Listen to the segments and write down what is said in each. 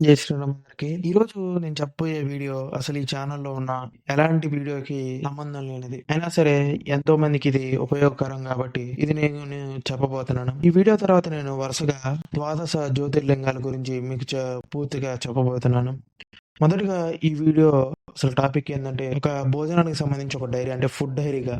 జై శ్రీరామ్ అందరికి. ఈరోజు నేను చెప్పబోయే వీడియో అసలు ఈ ఛానల్లో ఉన్న ఎలాంటి వీడియోకి సంబంధం లేనిది. అయినా సరే ఎంతో మందికి ఇది ఉపయోగకరం కాబట్టి ఇది నేను నేను చెప్పబోతున్నాను. ఈ వీడియో తర్వాత నేను వరుసగా ద్వాదశ జ్యోతిర్లింగాల గురించి మీకు పూర్తిగా చెప్పబోతున్నాను. మొదటిగా ఈ వీడియో అసలు టాపిక్ ఏంటంటే ఒక భోజనానికి సంబంధించి ఒక డైరీ అంటే ఫుడ్ డైరీగా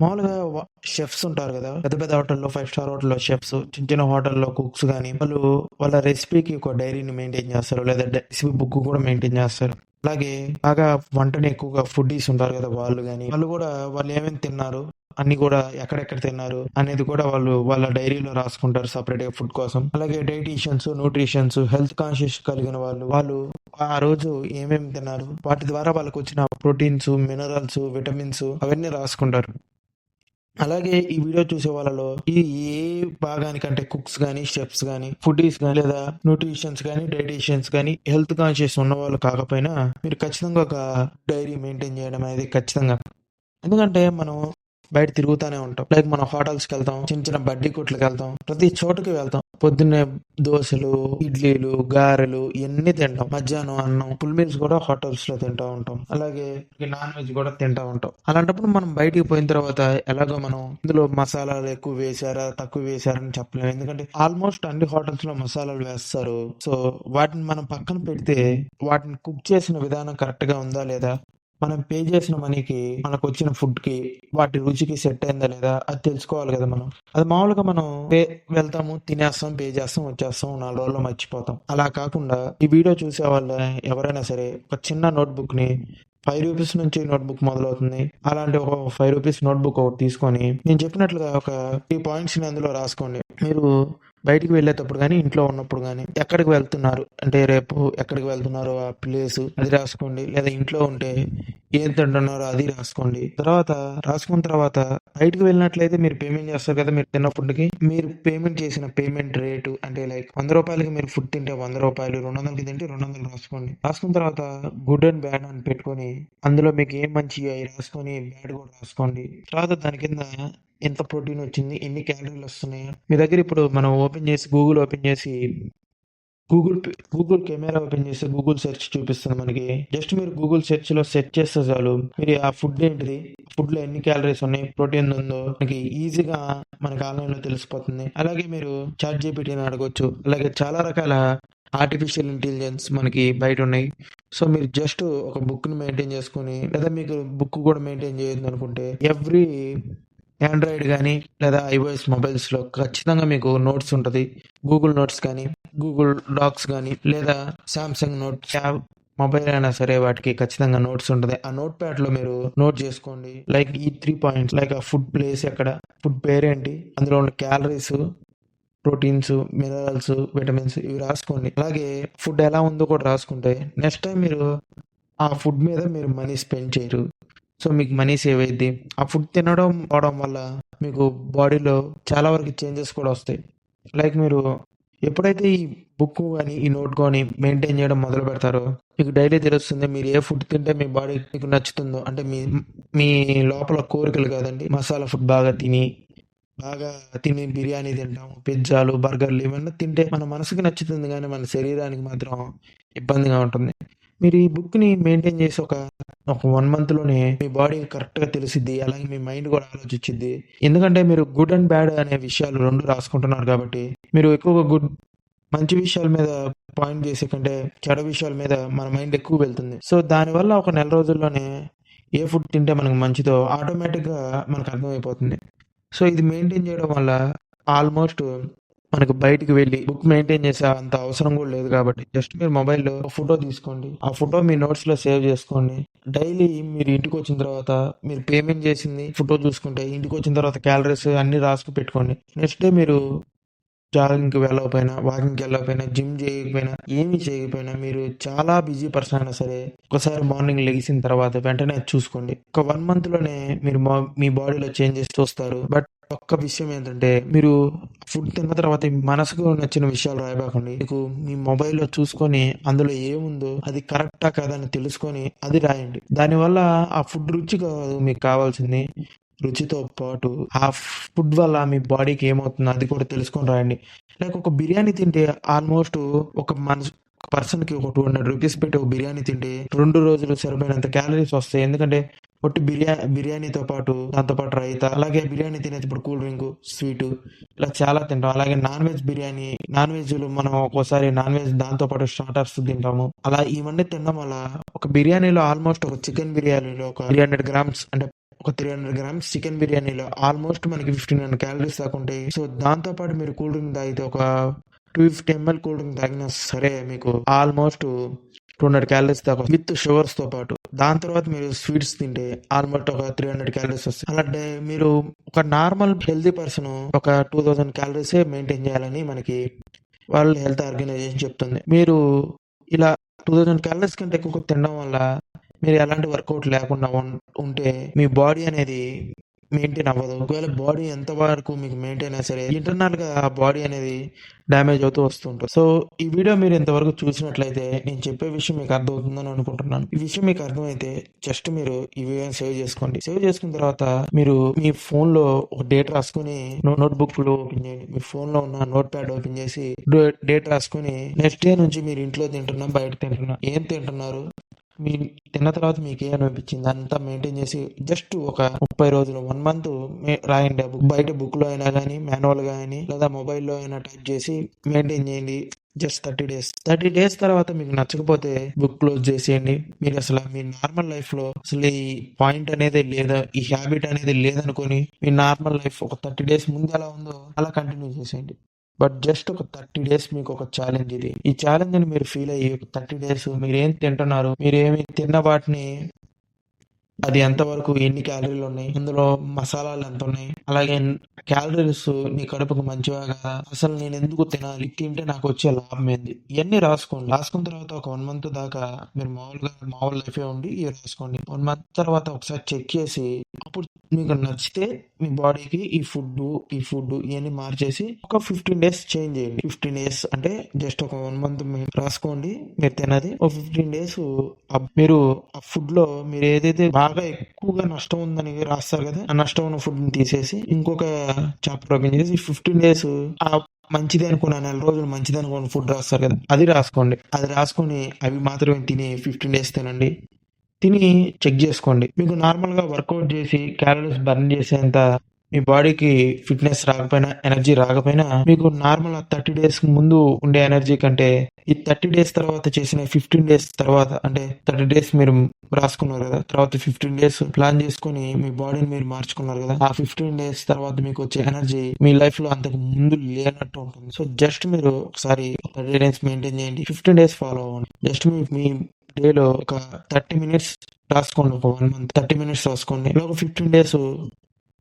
మామూలుగా షెఫ్స్ ఉంటారు కదా పెద్ద పెద్ద హోటల్లో ఫైవ్ స్టార్ హోటల్లో షెఫ్స్ చిన్న చిన్న హోటల్లో కుక్స్ కానీ వాళ్ళు వాళ్ళ రెసిపీకి ఒక డైరీని మెయింటైన్ చేస్తారు లేదా రెసిపీ బుక్ కూడా మెయింటైన్ చేస్తారు. అలాగే బాగా వంటని ఎక్కువగా ఫుడ్డీస్ ఉంటారు కదా వాళ్ళు కానీ వాళ్ళు కూడా వాళ్ళు ఏమేమి తిన్నారు అన్ని కూడా ఎక్కడెక్కడ తిన్నారు అనేది కూడా వాళ్ళు వాళ్ళ డైరీలో రాసుకుంటారు సపరేట్గా ఫుడ్ కోసం. అలాగే డైటీషియన్స్ న్యూట్రిషన్స్ హెల్త్ కాన్షియస్ కలిగిన వాళ్ళు వాళ్ళు ఆ రోజు ఏమేమి తిన్నారు వాటి ద్వారా వాళ్ళకి వచ్చిన ప్రోటీన్స్ మినరల్స్ విటమిన్స్ అవన్నీ రాసుకుంటారు. అలాగే ఈ వీడియో చూసే వాళ్ళలో ఈ ఏ భాగానికంటే కుక్స్ కానీ షెఫ్స్ కానీ ఫుడీస్ కానీ లేదా న్యూట్రిషన్స్ కానీ డైటీషియన్స్ కానీ హెల్త్ కాన్షియస్ ఉన్న వాళ్ళు కాకపోయినా మీరు ఖచ్చితంగా ఒక డైరీ మెయింటైన్ చేయడం అనేది ఖచ్చితంగా. ఎందుకంటే మనం బయట తిరుగుతూనే ఉంటాం. లైక్ మనం హోటల్స్కి వెళ్తాం చిన్న చిన్న బడ్డీ కొట్లకి వెళ్తాం ప్రతి చోటుకి వెళ్తాం. పొద్దున్నే దోశలు ఇడ్లీలు గారెలు ఇవన్నీ తింటాం. మధ్యాహ్నం అన్నం ఫుల్ మీల్స్ కూడా హోటల్స్లో తింటా ఉంటాం. అలాగే నాన్ వెజ్ కూడా తింటా ఉంటాం. అలాంటప్పుడు మనం బయటికి పోయిన తర్వాత ఎలాగో మనం ఇందులో మసాలాలు ఎక్కువ వేసారా తక్కువ వేసారని చెప్పలేము ఎందుకంటే ఆల్మోస్ట్ అన్ని హోటల్స్లో మసాలాలు వేస్తారు. సో వాటిని మనం పక్కన పెడితే వాటిని కుక్ చేసిన విధానం కరెక్ట్గా ఉందా లేదా? మనం పే చేసిన మనీకి మనకు వచ్చిన ఫుడ్కి వాటి రుచికి సెట్ అయిందా లేదా అది తెలుసుకోవాలి కదా మనం. అది మామూలుగా మనం పే వెళ్తాము తినేస్తాం పే చేస్తాం వచ్చేస్తాం నాలుగు రోజుల్లో మర్చిపోతాం. అలా కాకుండా ఈ వీడియో చూసే వాళ్ళు ఎవరైనా సరే ఒక చిన్న నోట్బుక్ని ఫైవ్ రూపీస్ నుంచి నోట్బుక్ మొదలవుతుంది. అలాంటి ఒక ఫైవ్ రూపీస్ నోట్బుక్ ఒకటి తీసుకొని నేను చెప్పినట్లుగా ఒక త్రీ పాయింట్స్ని అందులో రాసుకోండి. మీరు బయటికి వెళ్ళేటప్పుడు కానీ ఇంట్లో ఉన్నప్పుడు కానీ ఎక్కడికి వెళ్తున్నారు? అంటే రేపు ఎక్కడికి వెళ్తున్నారో ఆ ప్లేస్ అది రాసుకోండి. లేదా ఇంట్లో ఉంటే ఏం తింటున్నారో అది రాసుకోండి. తర్వాత రాసుకున్న తర్వాత బయటకు వెళ్ళినట్లయితే మీరు పేమెంట్ చేస్తారు కదా మీరు తిన్నప్పటికి. మీరు పేమెంట్ చేసిన పేమెంట్ రేటు అంటే లైక్ వంద రూపాయలకి మీరు ఫుడ్ తింటే వంద రూపాయలు రెండు వందలకి తింటే రెండు వందలు రాసుకోండి. రాసుకున్న తర్వాత గుడ్ అండ్ బ్యాడ్ అని పెట్టుకొని అందులో మీకు ఏం మంచి అవి రాసుకొని బ్యాడ్ కూడా రాసుకోండి. తర్వాత దాని కింద ఎంత ప్రోటీన్ వచ్చింది ఎన్ని క్యాలరీలు వస్తున్నాయి. మీ దగ్గర ఇప్పుడు మనం ఓపెన్ చేసి గూగుల్ ఓపెన్ చేసి గూగుల్ గూగుల్ కెమెరా ఓపెన్ చేసి గూగుల్ సెర్చ్ చూపిస్తుంది మనకి. జస్ట్ మీరు గూగుల్ సెర్చ్లో సెర్చ్ చేస్తే చాలు. మీరు ఆ ఫుడ్ ఏంటిది? ఫుడ్లో ఎన్ని క్యాలరీస్ ఉన్నాయి? ప్రోటీన్ ఉందో మనకి ఈజీగా మనకి ఆన్లైన్లో తెలిసిపోతుంది. అలాగే మీరు చాట్ జీపీటీని అడగొచ్చు. అలాగే చాలా రకాల ఆర్టిఫిషియల్ ఇంటెలిజెన్స్ మనకి బయట ఉన్నాయి. సో మీరు జస్ట్ ఒక బుక్ని మెయింటైన్ చేసుకుని లేదా మీకు బుక్ కూడా మెయింటైన్ చేయొద్దు అనుకుంటే ఎవ్రీ ఆండ్రాయిడ్ కానీ లేదా ఐఓఎస్ మొబైల్స్లో ఖచ్చితంగా మీకు నోట్స్ ఉంటుంది. గూగుల్ నోట్స్ కానీ గూగుల్ డాక్స్ కానీ లేదా సామ్సంగ్ నోట్ యాప్ మొబైల్ అయినా సరే వాటికి ఖచ్చితంగా నోట్స్ ఉంటుంది. ఆ నోట్ ప్యాడ్లో మీరు నోట్ చేసుకోండి. లైక్ ఈ త్రీ పాయింట్స్ లైక్ ఆ ఫుడ్ ప్లేస్ ఎక్కడ ఫుడ్ పేరేంటి అందులో ఉన్న క్యాలరీస్ ప్రోటీన్స్ మినరల్స్ విటమిన్స్ ఇవి రాసుకోండి. అలాగే ఫుడ్ ఎలా ఉందో కూడా రాసుకుంటే నెక్స్ట్ టైం మీరు ఆ ఫుడ్ మీద మీరు మనీ స్పెండ్ చేయరు. సో మీకు మనీ సేవ్ అయ్యింది ఆ ఫుడ్ తినడం పోవడం వల్ల మీకు బాడీలో చాలా వరకు చేంజెస్ కూడా వస్తాయి. లైక్ మీరు ఎప్పుడైతే ఈ బుక్ కానీ ఈ నోట్ కానీ మెయింటైన్ చేయడం మొదలు పెడతారో మీకు డైలీ తెలుస్తుంది మీరు ఏ ఫుడ్ తింటే మీ బాడీ మీకు నచ్చుతుందో. అంటే మీ మీ లోపల కోరికలు కాదండి. మసాలా ఫుడ్ బాగా తిని బాగా తిని బిర్యానీ తింటాం పిజ్జాలు బర్గర్లు ఇవన్నీ తింటే మన మనసుకి నచ్చుతుంది కానీ మన శరీరానికి మాత్రం ఇబ్బందిగా ఉంటుంది. మీరు ఈ బుక్ని మెయింటైన్ చేసి ఒక ఒక వన్ మంత్లోనే మీ బాడీ కరెక్ట్గా తెలిసిద్ది అలాగే మీ మైండ్ కూడా ఆలోచించింది ఎందుకంటే మీరు గుడ్ అండ్ బ్యాడ్ అనే విషయాలు రెండు రాసుకుంటున్నారు కాబట్టి మీరు ఎక్కువగా గుడ్ మంచి విషయాల మీద పాయింట్ చేసే కంటే చెడు విషయాల మీద మన మైండ్ ఎక్కువ వెళ్తుంది. సో దానివల్ల ఒక నెల రోజుల్లోనే ఏ ఫుడ్ తింటే మనకు మంచిదో ఆటోమేటిక్గా మనకు అర్థమైపోతుంది. సో ఇది మెయింటైన్ చేయడం వల్ల ఆల్మోస్ట్ మనకు బయటికి వెళ్ళి బుక్ మెయింటైన్ చేసే అంత అవసరం కూడా లేదు కాబట్టి జస్ట్ మీరు మొబైల్లో ఫోటో తీసుకోండి. ఆ ఫోటో మీ నోట్స్లో సేవ్ చేసుకోండి. డైలీ మీరు ఇంటికి వచ్చిన తర్వాత మీరు పేమెంట్ చేసింది ఫోటో చూసుకుంటే ఇంటికి వచ్చిన తర్వాత క్యాలరీస్ అన్ని రాసుకు పెట్టుకోండి. నెక్స్ట్ డే మీరు జాగింగ్కి వెళ్ళకపోయినా వాకింగ్కి వెళ్ళకపోయినా జిమ్ చేయకపోయినా ఏమి చేయకపోయినా మీరు చాలా బిజీ పర్సన్ అయినా సరే ఒకసారి మార్నింగ్ లెగిసిన తర్వాత వెంటనే చూసుకోండి. ఒక వన్ మంత్లోనే మీరు మా- మీ బాడీలో చేంజెస్ చూస్తారు. బట్ ఒక్క విషయం ఏంటంటే మీరు ఫుడ్ తిన్న తర్వాత మీ మనసుకు నచ్చిన విషయాలు రాయబాకండి. మీకు మీ మొబైల్లో చూసుకొని అందులో ఏముందో అది కరెక్టా కదా అని తెలుసుకొని అది రాయండి. దానివల్ల ఆ ఫుడ్ రుచి కాదు మీకు కావాల్సింది రుచితో పాటు ఆ ఫుడ్ వల్ల మీ బాడీకి ఏమవుతుందో అది కూడా తెలుసుకొని రాయండి. లైక్ ఒక బిర్యానీ తింటే ఆల్మోస్ట్ ఒక మనసు పర్సన్కి ఒక టూ హండ్రెడ్ రూపీస్ పెట్టి ఒక బిర్యానీ తింటే రెండు రోజులు సరిపోయినంత క్యాలరీస్ వస్తాయి. ఎందుకంటే ఒట్టి బిర్యానీ బిర్యానీతో పాటు దాంతోపాటు రైతా రైత అలాగే బిర్యానీ తినేటప్పుడు కూల్ డ్రింక్ స్వీట్ ఇలా చాలా తింటాం. అలాగే non veg biryani non veg మనం ఒక్కోసారి నాన్ వెజ్ దాంతో పాటు స్టార్టర్స్ తింటాము. అలా ఇవన్నీ తినడం వల్ల ఒక బిర్యానీలో ఆల్మోస్ట్ ఒక చికెన్ బిర్యానీలో ఒక త్రీ హండ్రెడ్ గ్రామ్స్ అంటే ఒక త్రీ హండ్రెడ్ గ్రామ్స్ చికెన్ బిర్యానీలో ఆల్మోస్ట్ మనకి ఫిఫ్టీన్ హండ్రెడ్ క్యాలరీస్ దాకా ఉంటాయి. సో దాంతో పాటు మీరు కూల్ డ్రింక్ తాగితే ఒక two fifty ML cool drink తాగినా సరే మీకు ఆల్మోస్ట్ టూ హండ్రెడ్ క్యాలరీస్ దాకా విత్ షుగర్స్తో పాటు. దాని తర్వాత మీరు స్వీట్స్ తింటే ఆల్మోస్ట్ ఒక త్రీ హండ్రెడ్ క్యాలరీస్ వస్తాయి. అలాంటి మీరు ఒక నార్మల్ హెల్తీ పర్సన్ ఒక టూ థౌసండ్ క్యాలరీస్ మెయింటైన్ చేయాలని మనకి వరల్డ్ హెల్త్ ఆర్గనైజేషన్ చెప్తుంది. మీరు ఇలా టూ థౌసండ్ క్యాలరీస్ కంటే ఎక్కువ తినడం వల్ల మీరు ఎలాంటి వర్కౌట్ లేకుండా ఉంటే మీ బాడీ అనేది మెయింటైన్ అవ్వదు. ఒకవేళ బాడీ ఎంత వరకు మీకు మెయింటైన్ అయినా సరే ఇంటర్నల్గా ఆ బాడీ అనేది డ్యామేజ్ అవుతూ వస్తుంటుంది సో ఈ వీడియో మీరు ఇంతవరకు చూసినట్లయితే నేను చెప్పే విషయం మీకు అర్థమవుతుందని అనుకుంటున్నాను. ఈ విషయం మీకు అర్థమైతే జస్ట్ మీరు ఈ వీడియోని సేవ్ చేసుకోండి. సేవ్ చేసుకున్న తర్వాత మీరు మీ ఫోన్లో ఒక డేట్ రాసుకుని నోట్బుక్లో లో ఓపెన్ చేయండి. మీ ఫోన్లో ఉన్న నోట్ ప్యాడ్ ఓపెన్ చేసి డేట్ రాసుకుని నెక్స్ట్ డే నుంచి మీరు ఇంట్లో తింటున్నా బయట తింటున్నా ఏం తింటున్నారు మీ తిన్న తర్వాత మీకు ఏమనిపించింది అంతా మెయింటైన్ చేసి జస్ట్ ఒక ముప్పై రోజులు వన్ మంత్ రాయండి బుక్ బయట బుక్లో అయినా కానీ మాన్యువల్గా కానీ లేదా మొబైల్లో అయినా టైప్ చేసి మెయింటైన్ చేయండి. Just thirty days thirty days తర్వాత మీకు నచ్చకపోతే బుక్ క్లోజ్ చేసేయండి. మీరు అసలు మీ నార్మల్ లైఫ్లో అసలు ఈ పాయింట్ అనేది లేదా ఈ హ్యాబిట్ అనేది లేదనుకొని మీ నార్మల్ లైఫ్ ఒక థర్టీ డేస్ ముందు ఎలా ఉందో అలా కంటిన్యూ చేసేయండి. బట్ జస్ట్ ఒక థర్టీ డేస్ మీకు ఒక ఛాలెంజ్ ఇది. ఈ ఛాలెంజ్ని మీరు ఫీల్ అయ్యి ఒక థర్టీ డేస్ మీరు ఏం తింటున్నారు? మీరు ఏమి తిన్న వాటిని అది ఎంతవరకు ఎన్ని క్యాలరీలు ఉన్నాయి? అందులో మసాలాలు ఎంత ఉన్నాయి? అలాగే క్యాలరీస్ నీ కడుపుకు మంచివా కదా? అసలు నేను ఎందుకు తినాలి? తింటే నాకు వచ్చే లాభం ఏంది? ఇవన్నీ రాసుకోండి. రాసుకున్న తర్వాత ఒక వన్ మంత్ దాకా మీరు మామూలుగా మామూలు లైఫ్ ఉండి ఇవి రాసుకోండి. వన్ మంత్ తర్వాత ఒకసారి చెక్ చేసి అప్పుడు మీకు నచ్చితే మీ బాడీకి ఈ ఫుడ్ ఈ ఫుడ్ ఇవన్నీ మార్చేసి ఒక ఫిఫ్టీన్ డేస్ చేంజ్ చేయండి. ఫిఫ్టీన్ డేస్ అంటే జస్ట్ ఒక వన్ మంత్ రాసుకోండి. మీరు తినది. ఒక ఫిఫ్టీన్ డేస్ మీరు ఆ ఫుడ్లో మీరు ఏదైతే బాగా ఎక్కువగా నష్టం ఉందని రాస్తారు కదా ఆ నష్టం ఉన్న ఫుడ్ని తీసేసి ఇంకొక చాప్టర్ ఓపెన్ చేసి ఫిఫ్టీన్ డేస్ ఆ మంచిది అనుకున్న నెల రోజులు మంచిది అనుకున్న ఫుడ్ రాస్తారు కదా అది రాసుకోండి. అది రాసుకొని అవి మాత్రమే తిని ఫిఫ్టీన్ డేస్ తినండి. తిని చెక్ చేసుకోండి. మీకు నార్మల్గా వర్కౌట్ చేసి క్యాలరీస్ బర్న్ చేసేంత మీ బాడీకి ఫిట్నెస్ రాకపోయినా ఎనర్జీ రాకపోయినా మీకు నార్మల్ థర్టీ డేస్ ముందు ఉండే ఎనర్జీ కంటే ఈ థర్టీ డేస్ తర్వాత చేసిన ఫిఫ్టీన్ డేస్ తర్వాత అంటే థర్టీ డేస్ మీరు రాసుకున్నారు కదా తర్వాత ఫిఫ్టీన్ డేస్ ప్లాన్ చేసుకుని మీ బాడీని మీరు మార్చుకున్నారు కదా ఆ ఫిఫ్టీన్ డేస్ తర్వాత మీకు వచ్చే ఎనర్జీ మీ లైఫ్లో అంతకు ముందు లేనట్టు ఉంటుంది. సో జస్ట్ మీరు ఒకసారి థర్టీ డేస్ మెయింటైన్ చేయండి ఫిఫ్టీన్ డేస్ ఫాలో అవ్వండి. జస్ట్ మీ మీ డేలో ఒక థర్టీ మినిట్స్ రాసుకోండి ఒక వన్ మంత్ థర్టీ మినిట్స్ రాసుకోండి. ఒక ఫిఫ్టీన్ డేస్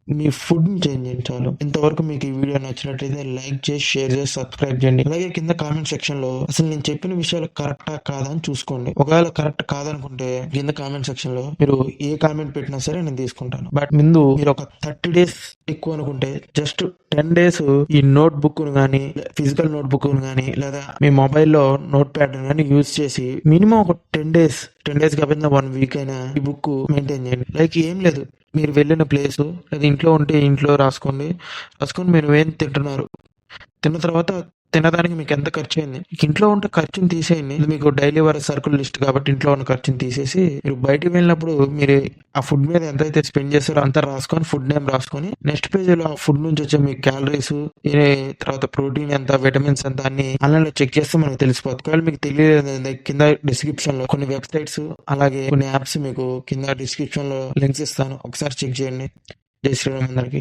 మీ ఫుడ్ని చేంజ్ చేయండి చాలు ఇంతవరకు మీకు ఈ వీడియో నచ్చినట్లయితే లైక్ చేసి షేర్ చేసి సబ్స్క్రైబ్ చేయండి. అలాగే కింద కామెంట్ సెక్షన్లో అసలు నేను చెప్పిన విషయాలు కరెక్టా కాదా అని చూసుకోండి. ఒకవేళ కరెక్ట్ కాదనుకుంటే కింద కామెంట్ సెక్షన్లో మీరు ఏ కామెంట్ పెట్టినా సరే నేను తీసుకుంటాను. బట్ ముందు మీరు ఒక థర్టీ డేస్ ఎక్కువ అనుకుంటే జస్ట్ టెన్ డేస్ ఈ నోట్ బుక్ గానీ ఫిజికల్ నోట్ బుక్ కానీ లేదా మీ మొబైల్లో నోట్ ప్యాడ్ కానీ యూజ్ చేసి మినిమం ఒక టెన్ డేస్ టెన్ డేస్ కాకపోయినా వన్ వీక్ అయినా ఈ బుక్ మెయింటైన్ చేయండి. లైక్ ఏం లేదు. మీరు వెళ్ళిన ప్లేసు లేదా ఇంట్లో ఉంటే ఇంట్లో రాసుకోండి రాసుకొని మీరు ఏం తింటున్నారు? తిన్న తర్వాత తినడానికి మీకు ఎంత ఖర్చు అయింది ఇంట్లో ఉంటే ఖర్చుని తీసేయండి. మీకు డైలీ వర్ సర్కుల్ లిస్ట్ కాబట్టి ఇంట్లో ఉన్న ఖర్చుని తీసేసి మీరు బయటికి వెళ్ళినప్పుడు మీరు ఆ ఫుడ్ మీద ఎంత అయితే స్పెండ్ చేస్తారో అంతా రాసుకొని ఫుడ్ నేమ్ రాసుకొని నెక్స్ట్ పేజ్లో ఆ ఫుడ్ నుంచి వచ్చే మీ క్యాలరీస్ తర్వాత ప్రోటీన్ ఎంత విటమిన్స్ ఎంత అన్ని ఆన్లైన్లో చెక్ చేస్తే మనకు తెలిసిపోతుంది. ఒకవేళ మీకు తెలియలేదు కింద డిస్క్రిప్షన్లో కొన్ని వెబ్సైట్స్ అలాగే కొన్ని యాప్స్ మీకు కింద డిస్క్రిప్షన్లో లింక్స్ ఇస్తాను. ఒకసారి చెక్ చేయండి. జై శ్రీరామ్ అందరికి.